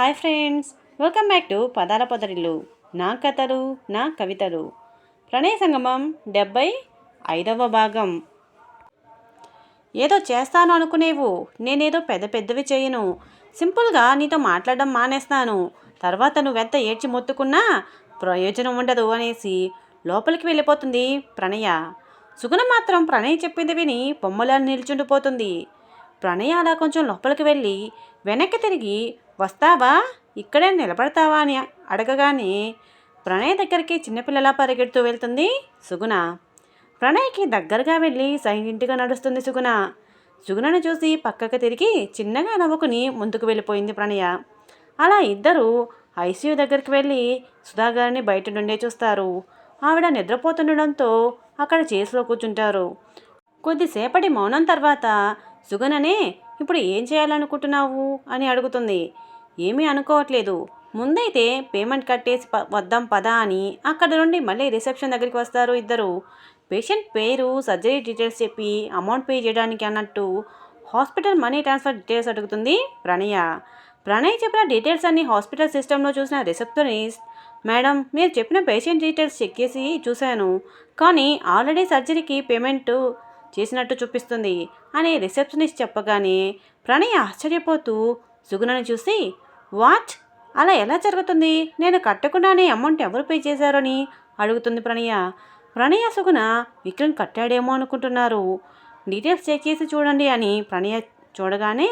Hi friends welcome back to పదాల పొదరిల్లు. నా కథలు నా కవితలు. ప్రణయ సంగమం డెబ్బై ఐదవ భాగం. ఏదో చేస్తాను అనుకునేవు నేనేదో పెద్ద పెద్దవి చేయను. సింపుల్గా నీతో మాట్లాడడం మానేస్తాను. తర్వాత నువ్వెంత ఏడ్చి మొత్తుకున్నా ప్రయోజనం ఉండదు అనేసి లోపలికి వెళ్ళిపోతుంది ప్రణయ. సుగుణ మాత్రం ప్రణయ్ చెప్పింది విని బొమ్మలా నిల్చుండిపోతుంది. ప్రణయ అలా కొంచెం లోపలికి వెళ్ళి వెనక్కి తిరిగి వస్తావా? ఇక్కడే నిలబడతావా అని అడగగానే ప్రణయ్ దగ్గరికి చిన్నపిల్లలా పరిగెడుతూ వెళ్తుంది సుగుణ. ప్రణయ్కి దగ్గరగా వెళ్ళి సైలెంట్గా నడుస్తుంది సుగుణ. సుగుణను చూసి పక్కకు తిరిగి చిన్నగా నవ్వుకుని ముందుకు వెళ్ళిపోయింది ప్రణయ. అలా ఇద్దరు ఐసీయూ దగ్గరికి వెళ్ళి సుధాగారిని బయట నుండే చూస్తారు. ఆవిడ నిద్రపోతుండడంతో అక్కడ చేసులో కూర్చుంటారు. కొద్దిసేపటి మౌనం తర్వాత సుగననే ఇప్పుడు ఏం చేయాలనుకుంటున్నావు? అని అడుగుతుంది. ఏమీ అనుకోవట్లేదు. ముందైతే పేమెంట్ కట్టేసి ప వద్దాం పదా అని అక్కడ నుండి మళ్ళీ రిసెప్షన్ దగ్గరికి వస్తారు ఇద్దరు. పేషెంట్ పేరు సర్జరీ డీటెయిల్స్ చెప్పి అమౌంట్ పే చేయడానికి అన్నట్టు హాస్పిటల్ మనీ ట్రాన్స్ఫర్ డీటెయిల్స్ అడుగుతుంది ప్రణయ. ప్రణయ్ చెప్పిన డీటెయిల్స్ అన్ని హాస్పిటల్ సిస్టంలో చూసిన రిసెప్షనిస్ట్ మేడం మీరు చెప్పిన పేషెంట్ డీటెయిల్స్ చెక్ చేసి చూశాను కానీ ఆల్రెడీ సర్జరీకి పేమెంట్ చేసినట్టు చూపిస్తుంది అని రిసెప్షనిస్ట్ చెప్పగానే ప్రణయ్ ఆశ్చర్యపోతూ సుగుణని చూసి వాట్? అలా ఎలా జరుగుతుంది? నేను కట్టకుండానే అమౌంట్ ఎవరు పే చేశారని? అడుగుతుంది ప్రణయ. ప్రణయ సుగుణ విక్రమ్ కట్టాడేమో అనుకుంటున్నారు. డీటెయిల్స్ చెక్ చేసి చూడండి అని ప్రణయ చూడగానే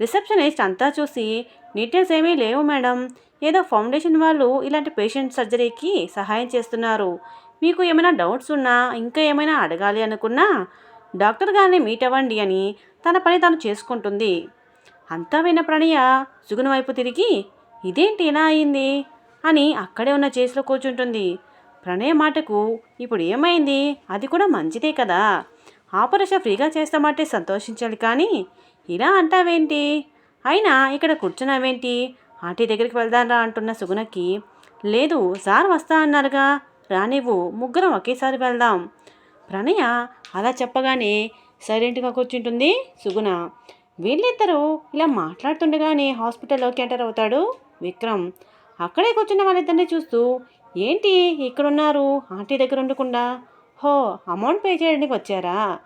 రిసెప్షనిస్ట్ అంతా చూసి డీటెయిల్స్ ఏమీ లేవు మేడం. ఏదో ఫౌండేషన్ వాళ్ళు ఇలాంటి పేషెంట్ సర్జరీకి సహాయం చేస్తున్నారు. మీకు ఏమైనా డౌట్స్ ఉన్నా ఇంకా ఏమైనా అడగాలి అనుకున్నా డాక్టర్ గారిని మీట్ అవ్వండి అని తన పని తాను చేసుకుంటుంది. అంతా విన్న ప్రణయ సుగుణ వైపు తిరిగి ఇదేంటి ఇలా అయింది? అని అక్కడే ఉన్న చేతిలో కూర్చుంటుంది. ప్రణయ మాటకు ఇప్పుడు ఏమైంది? అది కూడా మంచిదే కదా. ఆపరేషన్ ఫ్రీగా చేస్తామంటే సంతోషించాలి కానీ ఇలా అంటావేంటి? అయినా ఇక్కడ కూర్చున్నావేంటి? ఆంటీ దగ్గరికి వెళ్దాంరా అంటున్న సుగుణకి లేదు సార్ వస్తా అన్నారుగా. రానివ్వు ముగ్గురం ఒకేసారి వెళ్దాం. ప్రణయ అలా చెప్పగానే సైలెంట్గా కూర్చుంటుంది సుగుణ. వీళ్ళిద్దరూ ఇలా మాట్లాడుతుండగానే హాస్పిటల్లోకి ఎంటర్ అవుతాడు విక్రమ్. అక్కడే కూర్చున్న వాళ్ళిద్దరిని చూస్తూ ఏంటి ఇక్కడున్నారు? ఆంటీ దగ్గర ఉండకుండా? హో అమౌంట్ పే చేయడానికి వచ్చారా?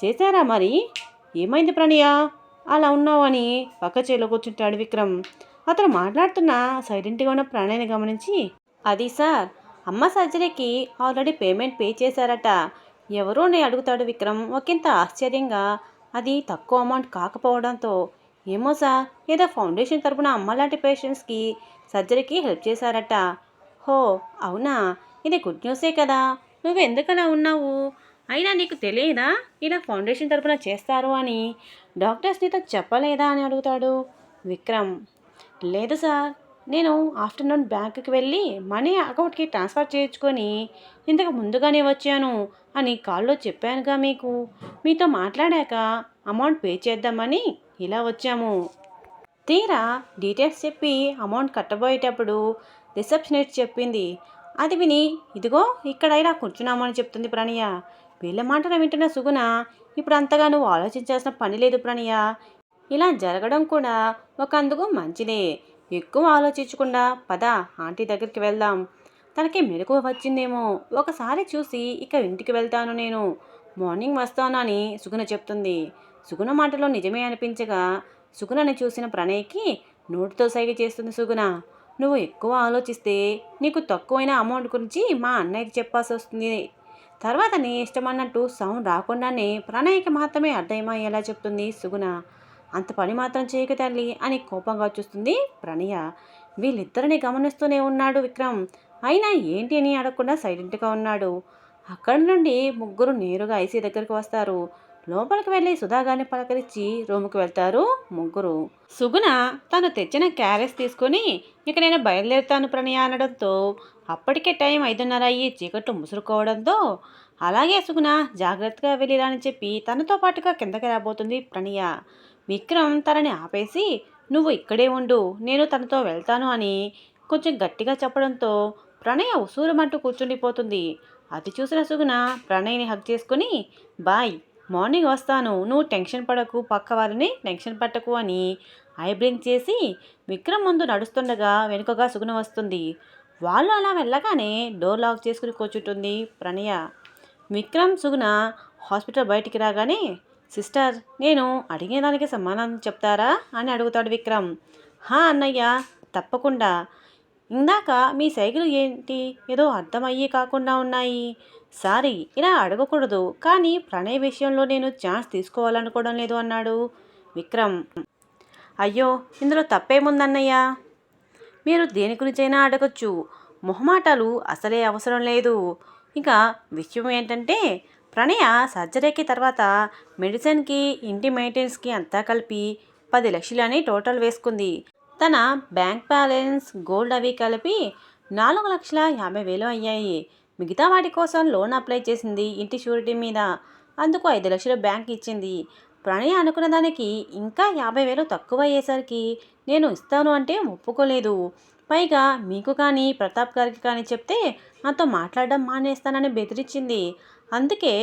చేశారా మరి? ఏమైంది ప్రణయ? అలా ఉన్నావు అని పక్క చేలో కూర్చుంటాడు విక్రమ్. అతను మాట్లాడుతున్న సైలెంట్గా ఉన్న ప్రణయని గమనించి అది సార్ అమ్మ సర్జరీకి ఆల్రెడీ పేమెంట్ పే చేశారట. ఎవరో అని అడుగుతాడు విక్రమ్. ఒకంత ఆశ్చర్యంగా అది తక్కువ అమౌంట్ కాకపోవడంతో ఏమో సార్ ఏదో ఫౌండేషన్ తరపున అమ్మలాంటి పేషెంట్స్కి సర్జరీకి హెల్ప్ చేశారట. హో అవునా? ఇది గుడ్ న్యూసే కదా. నువ్వు ఎందుకలా ఉన్నావు? అయినా నీకు తెలియదా? ఇలా ఫౌండేషన్ తరపున చేస్తారు అని. డాక్టర్స్ నీతో చెప్పలేదా అని అడుగుతాడు విక్రమ్. లేదు సార్ నేను ఆఫ్టర్నూన్ బ్యాంకుకి వెళ్ళి మనీ అకౌంట్కి ట్రాన్స్ఫర్ చేయించుకొని ఇంతకు ముందుగానే వచ్చాను. అని కాల్లో చెప్పానుగా మీకు. మీతో మాట్లాడాక అమౌంట్ పే చేద్దామని ఇలా వచ్చాము. తీరా డీటెయిల్స్ చెప్పి అమౌంట్ కట్టబోయేటప్పుడు రిసెప్షనిస్ట్ చెప్పింది అది విని ఇదిగో ఇక్కడ ఇలా కూర్చున్నామని చెప్తుంది ప్రణయ. వీళ్ళ మాటలు వింటున్న సుగుణ ఇప్పుడు అంతగా నువ్వు ఆలోచించాల్సిన పని లేదు ప్రణయ. ఇలా జరగడం కూడా ఒక అందుకు మంచిదే. ఎక్కువ ఆలోచించకుండా పద ఆంటీ దగ్గరికి వెళ్దాం. తనకి మెలకు వచ్చిందేమో. ఒకసారి చూసి ఇక ఇంటికి వెళ్తాను నేను. మార్నింగ్ వస్తానని సుగుణ చెప్తుంది. సుగుణ మాటలో నిజమే అనిపించగా సుగుణని చూసిన ప్రణయ్కి నోటితో సైగ చేస్తుంది సుగుణ. నువ్వు ఎక్కువ ఆలోచిస్తే నీకు తక్కువైన అమౌంట్ గురించి మా అన్నయ్యకి చెప్పాల్సి వస్తుంది. తర్వాత నీ ఇష్టమన్నట్టు సౌండ్ రాకుండానే ప్రణయ్కి మాత్రమే అర్థమయ్యేలా చెప్తుంది సుగుణ. అంత పని మాత్రం చేయక తల్లి అని కోపంగా చూస్తుంది ప్రణయ. వీళ్ళిద్దరిని గమనిస్తూనే ఉన్నాడు విక్రమ్. అయినా ఏంటి అని అడగకుండా సైలెంట్గా ఉన్నాడు. అక్కడి నుండి ముగ్గురు నేరుగా ఐసీ దగ్గరికి వస్తారు. లోపలికి వెళ్ళి సుధాగారిని పలకరించి రూమ్కి వెళ్తారు ముగ్గురు. సుగుణ తను తెచ్చిన క్యారెస్ తీసుకొని ఇక నేను బయలుదేరుతాను ప్రణయ అనడంతో అప్పటికే టైం ఐదున్నర అయ్యి చీకట్లు ముసురుకోవడంతో అలాగే సుగుణ జాగ్రత్తగా వెళ్ళిరాని చెప్పి తనతో పాటుగా కిందకి రాబోతుంది ప్రణయ. విక్రమ్ తనని ఆపేసి నువ్వు ఇక్కడే ఉండు నేను తనతో వెళ్తాను అని కొంచెం గట్టిగా చెప్పడంతో ప్రణయ ఉసూరమంటూ కూర్చుండిపోతుంది అది చూసిన సుగుణ ప్రణయ్ని హక్ చేసుకుని బాయ్ మార్నింగ్ వస్తాను. నువ్వు టెన్షన్ పడకు పక్క వారిని టెన్షన్ పట్టకు అని ఐబ్రింగ్ చేసి విక్రమ్ ముందు నడుస్తుండగా వెనుకగా సుగుణ వస్తుంది. వాళ్ళు అలా వెళ్ళగానే డోర్ లాక్ చేసుకుని కూర్చుంటుంది ప్రణయ. విక్రమ్ సుగుణ హాస్పిటల్ బయటికి రాగానే సిస్టర్ నేను అడిగేదానికి సమాధానం చెప్తారా? అని అడుగుతాడు విక్రమ్. హా అన్నయ్య తప్పకుండా. ఇందాక మీ సైకిల్ ఏంటి? ఏదో అర్థమయ్యే కాకుండా ఉన్నాయి. సారీ ఇలా అడగకూడదు. కానీ ప్రణయ్ విషయంలో నేను ఛాన్స్ తీసుకోవాలనుకోవడం లేదు అన్నాడు విక్రమ్. అయ్యో ఇందులో తప్పేముందన్నయ్య? మీరు దేని గురించైనా అడగచ్చు. మొహమాటాలు అసలే అవసరం లేదు. ఇంకా విషయం ఏంటంటే ప్రణయ సర్జరీకి తర్వాత మెడిసిన్కి ఇంటి మెయింటెనెన్స్కి అంతా కలిపి పది లక్షలని టోటల్ వేసుకుంది. తన బ్యాంక్ బ్యాలెన్స్ గోల్డ్ అవి కలిపి నాలుగు లక్షల యాభై వేలు అయ్యాయి. మిగతా వాటి కోసం లోన్ అప్లై చేసింది ఇంటి షూరిటీ మీద. అందుకు ఐదు లక్షలు బ్యాంక్ ఇచ్చింది. ప్రణయ్ అనుకున్న దానికి ఇంకా యాభై వేలు తక్కువ అయ్యేసరికి నేను ఇస్తాను అంటే ఒప్పుకోలేదు. పైగా మీకు కానీ ప్రతాప్ గారికి కానీ చెప్తే నాతో మాట్లాడడం మానేస్తానని బెదిరించింది. అందుకే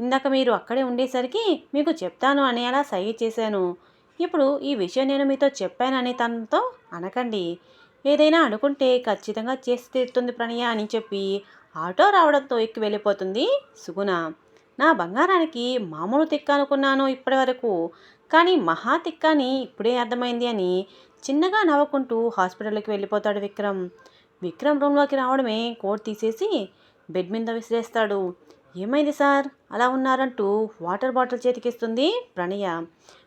ఇందాక మీరు అక్కడే ఉండేసరికి మీకు చెప్తాను అని అలా సై చేశాను. ఇప్పుడు ఈ విషయం నేను మీతో చెప్పానని తనతో అనకండి. ఏదైనా అనుకుంటే ఖచ్చితంగా చేసి తీరుతుంది ప్రణయ అని చెప్పి ఆటో రావడంతో ఎక్కి వెళ్ళిపోతుంది సుగుణ. నా బంగారానికి మామూలు తిక్క అనుకున్నాను ఇప్పటి వరకు. కానీ మహా తిక్క అని ఇప్పుడే అర్థమైంది అని చిన్నగా నవ్వుకుంటూ హాస్పిటల్కి వెళ్ళిపోతాడు విక్రమ్. విక్రమ్ రూమ్లోకి రావడమే కోట్ తీసేసి బెడ్ మీద విసిరేస్తాడు. ఏమైంది సార్? అలా ఉన్నారంటూ వాటర్ బాటిల్ చేతికిస్తుంది ప్రణయ.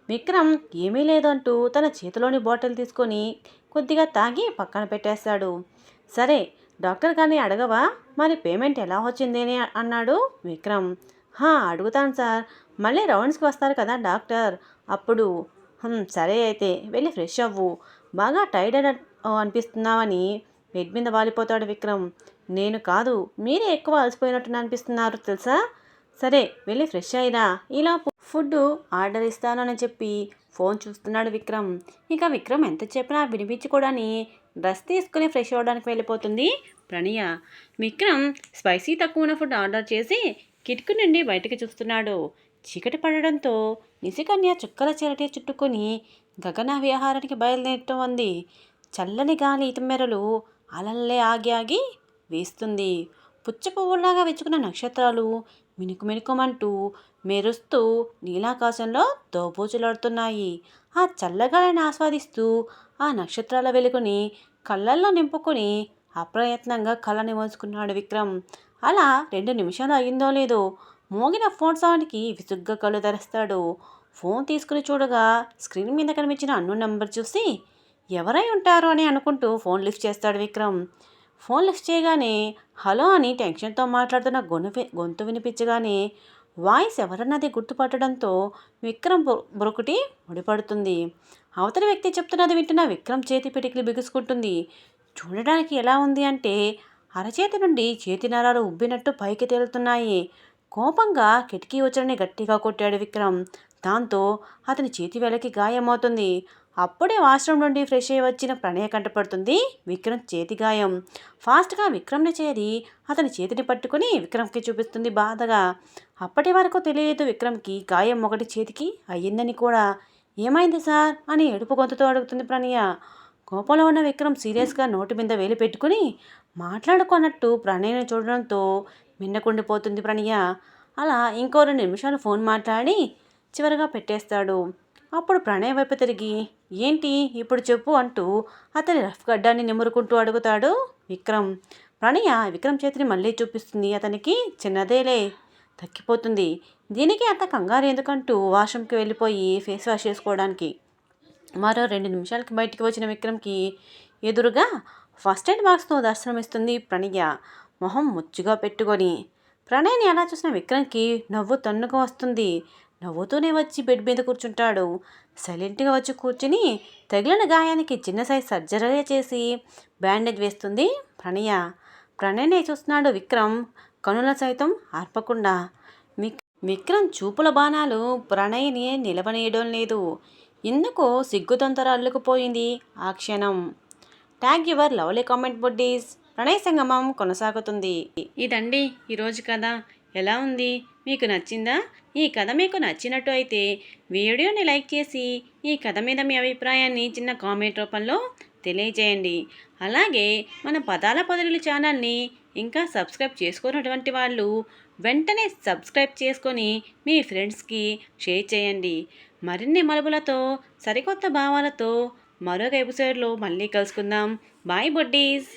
విక్రమ్ ఏమీ లేదంటూ తన చేతిలోని బాటిల్ తీసుకొని కొద్దిగా తాగి పక్కన పెట్టేస్తాడు. సరే డాక్టర్ కానీ అడగవా? మరి పేమెంట్ ఎలా వచ్చింది అని అన్నాడు విక్రమ్. హా అడుగుతాను సార్. మళ్ళీ రౌండ్స్కి వస్తారు కదా డాక్టర్. అప్పుడు సరే అయితే వెళ్ళి ఫ్రెష్ అవ్వు. బాగా టైర్డ్ అనిపిస్తున్నావని బెడ్ మీద వాలిపోతాడు విక్రమ్. నేను కాదు మీరే ఎక్కువ అలసిపోయినట్టు అనిపిస్తున్నారు తెలుసా? సరే వెళ్ళి ఫ్రెష్ అయినా ఇలా ఫుడ్ ఆర్డర్ ఇస్తానని చెప్పి ఫోన్ చూస్తున్నాడు విక్రమ్. ఇక విక్రమ్ ఎంత చెప్పినా వినిపించుకోడని డ్రెస్ తీసుకుని ఫ్రెష్ అవ్వడానికి వెళ్ళిపోతుంది ప్రణయ. విక్రమ్ స్పైసీ తక్కువ ఉన్న ఫుడ్ ఆర్డర్ చేసి కిటికీ నుండి బయటకు చూస్తున్నాడు. చీకటి పడడంతో నిసికన్య చుక్కల చెరటి చుట్టుకొని గగన విహారానికి బయలుదేరటం ఉంది. చల్లని గాలి ఇతమెరలు అలల్లే ఆగి ఆగి వేస్తుంది. పుచ్చ పువ్వులాగా వెచ్చుకున్న నక్షత్రాలు మినుకు మినుకుమంటూ మెరుస్తూ నీలాకాశంలో దోబూచులాడుతున్నాయి ఆ చల్లగాలిని ఆస్వాదిస్తూ ఆ నక్షత్రాల వెలుగుని కళ్ళల్లో నింపుకొని అప్రయత్నంగా కళ్ళని మోసుకున్నాడు విక్రమ్. అలా రెండు నిమిషాలు అయిందో లేదో మోగిన ఫోన్ సౌండ్కి విసుగ్గా కళ్ళు తెరుస్తాడు. ఫోన్ తీసుకుని చూడగా స్క్రీన్ మీద కనిపించిన అన్ను నెంబర్ చూసి ఎవరై ఉంటారు అని అనుకుంటూ ఫోన్ లిఫ్ట్ చేస్తాడు విక్రమ్. ఫోన్ లిఫ్ట్ చేయగానే హలో అని టెన్షన్తో మాట్లాడుతున్న గొను గొంతు వినిపించగానే వాయిస్ ఎవరన్నది గుర్తుపట్టడంతో విక్రమ్ బొ- ముడిపడుతుంది. అవతలి వ్యక్తి చెప్తున్నది వింటున్న విక్రమ్ చేతి పిటికిలు బిగుసుకుంటుంది. చూడడానికి ఎలా ఉంది అంటే అరచేతి నుండి చేతి నరాలు ఉబ్బినట్టు పైకి తేలుతున్నాయి. కోపంగా కిటికీ వచ్చరని గట్టిగా కొట్టాడు విక్రమ్. దాంతో అతని చేతి వేలకి గాయమవుతుంది. అప్పుడే వాష్రూమ్ నుండి ఫ్రెష్ అయ్యి వచ్చిన ప్రణయ కంటపడుతుంది విక్రమ్ చేతి గాయం. ఫాస్ట్గా విక్రమ్ని చేరి అతని చేతిని పట్టుకుని విక్రమ్కి చూపిస్తుంది బాధగా. అప్పటి వరకు తెలియదు విక్రమ్కి గాయం ఒకటి చేతికి అయ్యిందని కూడా. ఏమైంది సార్? అని ఏడుపు గొంతుతో అడుగుతుంది ప్రణయ. కోపంలో ఉన్న విక్రమ్ సీరియస్గా నోటి మీద వేలు పెట్టుకుని మాట్లాడుకున్నట్టు ప్రణయ్ని చూడడంతో మిన్నకుండిపోతుంది ప్రణయ. అలా ఇంకో రెండు నిమిషాలు ఫోన్ మాట్లాడి చివరిగా పెట్టేస్తాడు. అప్పుడు ప్రణయ్ వైపు తిరిగి ఏంటి? ఇప్పుడు చెప్పు అంటూ అతని రఫ్ గడ్డాన్ని నిమురుకుంటూ అడుగుతాడు విక్రమ్. ప్రణయ విక్రమ్ చేతిని మళ్ళీ చూపిస్తుంది అతనికి. చిన్నదేలే తగ్గిపోతుంది దీనికి అంత కంగారు ఎందుకంటూ వాష్రూమ్కి వెళ్ళిపోయి ఫేస్ వాష్ చేసుకోవడానికి. మరో రెండు నిమిషాలకి బయటికి వచ్చిన విక్రమ్కి ఎదురుగా ఫస్ట్ ఎయిడ్ బాక్స్తో దర్శనమిస్తుంది ప్రణయ. మొహం ముచ్చుగా పెట్టుకొని. ప్రణయ్ని అలా చూసిన విక్రమ్కి నవ్వు తన్నుకు వస్తుంది. నవ్వుతూనే వచ్చి బెడ్ మీద కూర్చుంటాడు. సైలెంట్గా వచ్చి కూర్చుని తగిలిన గాయానికి చిన్న సైజ్ సర్జరీ చేసి బ్యాండేజ్ వేస్తుంది ప్రణయ. ప్రణయనే చూస్తున్నాడు విక్రమ్. కనుల సైతం ఆర్పకుండా. విక్ విక్రమ్ చూపుల బాణాలు ప్రణయ్ని నిలవనీయడం లేదు. ఎందుకు సిగ్గుతొంతర అల్లుకుపోయింది ఆ క్షణం. Tag your lovely comment buddies Pranay Sangamam కొనసాగుతుంది. ఇదండి ఈరోజు కథ. ఎలా ఉంది? మీకు నచ్చిందా? ఈ కథ మీకు నచ్చినట్టు అయితే వీడియోని లైక్ చేసి ఈ కథ మీద మీ అభిప్రాయాన్ని చిన్న కామెంట్ రూపంలో తెలియజేయండి. అలాగే మన పదాల పదవులు ఛానల్ని ఇంకా సబ్స్క్రైబ్ చేసుకున్నటువంటి వాళ్ళు వెంటనే సబ్స్క్రైబ్ చేసుకొని మీ ఫ్రెండ్స్కి షేర్ చేయండి. మరిన్ని మలుపులతో సరికొత్త భావాలతో మరొక ఎపిసోడ్లో మళ్ళీ కలుసుకుందాం. Bye buddies!